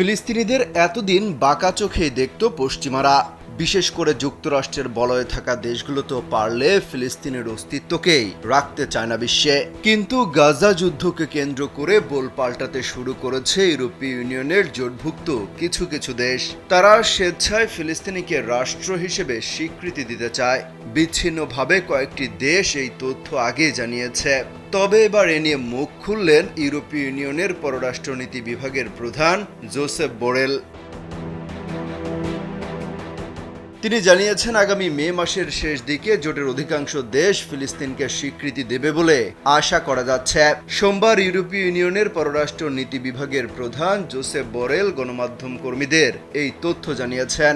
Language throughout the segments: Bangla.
ফিলিস্তিনিদের এতদিন বাঁকা চোখে দেখত পশ্চিমারা। বিশেষ করে যুক্তরাষ্ট্রের বলয়ে থাকা দেশগুলো তো পারলে ফিলিস্তিনের অস্তিত্বকেই রাখতে চায় না বিশ্বে। কিন্তু গাজা যুদ্ধকে কেন্দ্র করে বোল পাল্টাতে শুরু করেছে ইউরোপীয় ইউনিয়নের জোটভুক্ত কিছু কিছু দেশ। তারা স্বেচ্ছায় ফিলিস্তিনিকে রাষ্ট্র হিসেবে স্বীকৃতি দিতে চায়। বিচ্ছিন্নভাবে কয়েকটি দেশ এই তথ্য আগে জানিয়েছে। তবে এবার এ নিয়ে মুখ খুললেন ইউরোপীয় ইউনিয়নের পররাষ্ট্রনীতি বিভাগের প্রধান জোসেফ বোরেল। তিনি জানিয়েছেন, আগামী মে মাসের শেষ দিকে জোটের অধিকাংশ দেশ ফিলিস্তিনকে স্বীকৃতি দেবে বলে আশা করা যাচ্ছে। সোমবার ইউরোপীয় ইউনিয়নের পররাষ্ট্র নীতি বিভাগের প্রধান জোসেফ বরেল গণমাধ্যম কর্মীদের এই তথ্য জানিয়েছেন।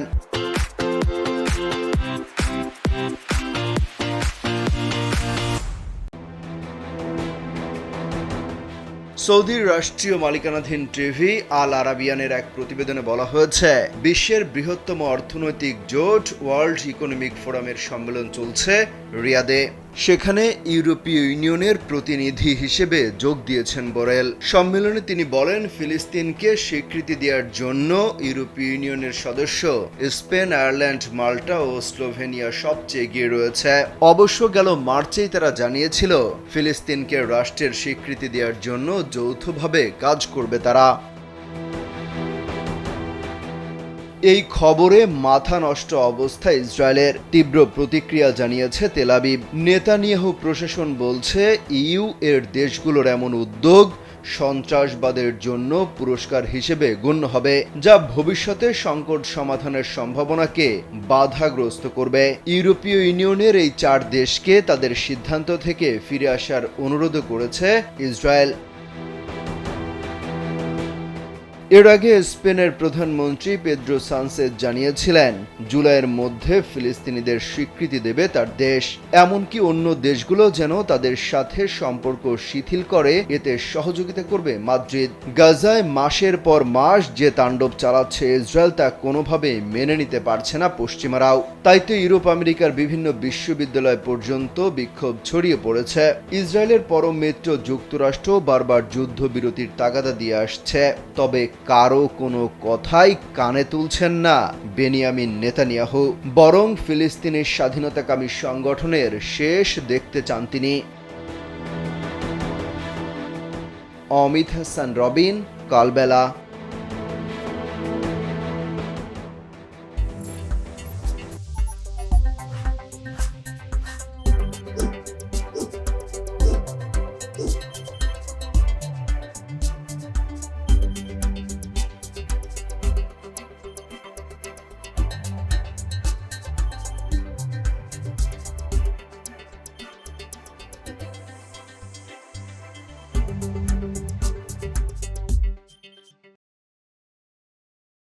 সৌদির রাষ্ট্রীয় মালিকানাধীন টিভি আল আরাবিয়ানের এক প্রতিবেদনে বলা হয়েছে, বিশ্বের বৃহত্তম অর্থনৈতিক জোট ওয়ার্ল্ড ইকোনমিক ফোরামের সম্মেলন চলছে রিয়াদে। সেখানে ইউরোপীয় ইউনিয়নের প্রতিনিধি হিসেবে যোগ দিয়েছেন বোরেল। সম্মেলনে তিনি বলেন, ফিলিস্তিনকে স্বীকৃতি দেওয়ার জন্য ইউরোপীয় ইউনিয়নের সদস্য স্পেন, আয়ারল্যান্ড, মাল্টা ও স্লোভেনিয়া সবচেয়ে এগিয়ে রয়েছে। অবশ্য গেল মার্চেই তারা জানিয়েছিল, ফিলিস্তিনকে রাষ্ট্রের স্বীকৃতি দেওয়ার জন্য যৌথভাবে কাজ করবে তারা। এই খবরে মাথা নষ্ট অবস্থা ইসরায়েলের তীব্র প্রতিক্রিয়া জানিয়েছে তেলাবিব নেতানিয়াহু প্রশাসন বলছে, ইউ এর দেশগুলোর এমন উদ্যোগ সন্ত্রাসবাদের জন্য পুরস্কার হিসেবে গণ্য হবে, যা ভবিষ্যতে সংকট সমাধানের সম্ভাবনাকে বাধাগ্রস্ত করবে। ইউরোপীয় ইউনিয়নের এই চার দেশকে তাদের সিদ্ধান্ত থেকে ফিরে আসার অনুরোধ করেছে ইসরায়েল। এর আগে স্পেনের প্রধানমন্ত্রী পেদ্রো সানসেজ জানিয়েছিলেন, জুলাইয়ের মধ্যে ফিলিস্তিনিদের স্বীকৃতি দেবে তার দেশ। এমনকি অন্য দেশগুলো যেন তাদের সাথে সম্পর্ক শিথিল করে, এতে সহযোগিতা করবে মাদ্রিদ। গাজায় মাসের পর মাস যে তাণ্ডব চালাচ্ছে ইসরায়েল তা কোনোভাবে মেনে নিতে পারছে না পশ্চিমারাও। তাই তো ইউরোপ, আমেরিকার বিভিন্ন বিশ্ববিদ্যালয় পর্যন্ত বিক্ষোভ ছড়িয়ে পড়েছে। ইসরায়েলের পরম মিত্র যুক্তরাষ্ট্র বারবার যুদ্ধবিরতির তাগাদা দিয়ে আসছে। তবে কারও কোনো কথাই কানে তুলছেন না বেনিয়ামিন নেতানিয়াহু। বরং ফিলিস্তিনের স্বাধীনতাকামী সংগঠনের শেষ দেখতে চান তিনি। অমিত হাসান, রবিন, কালবেলা।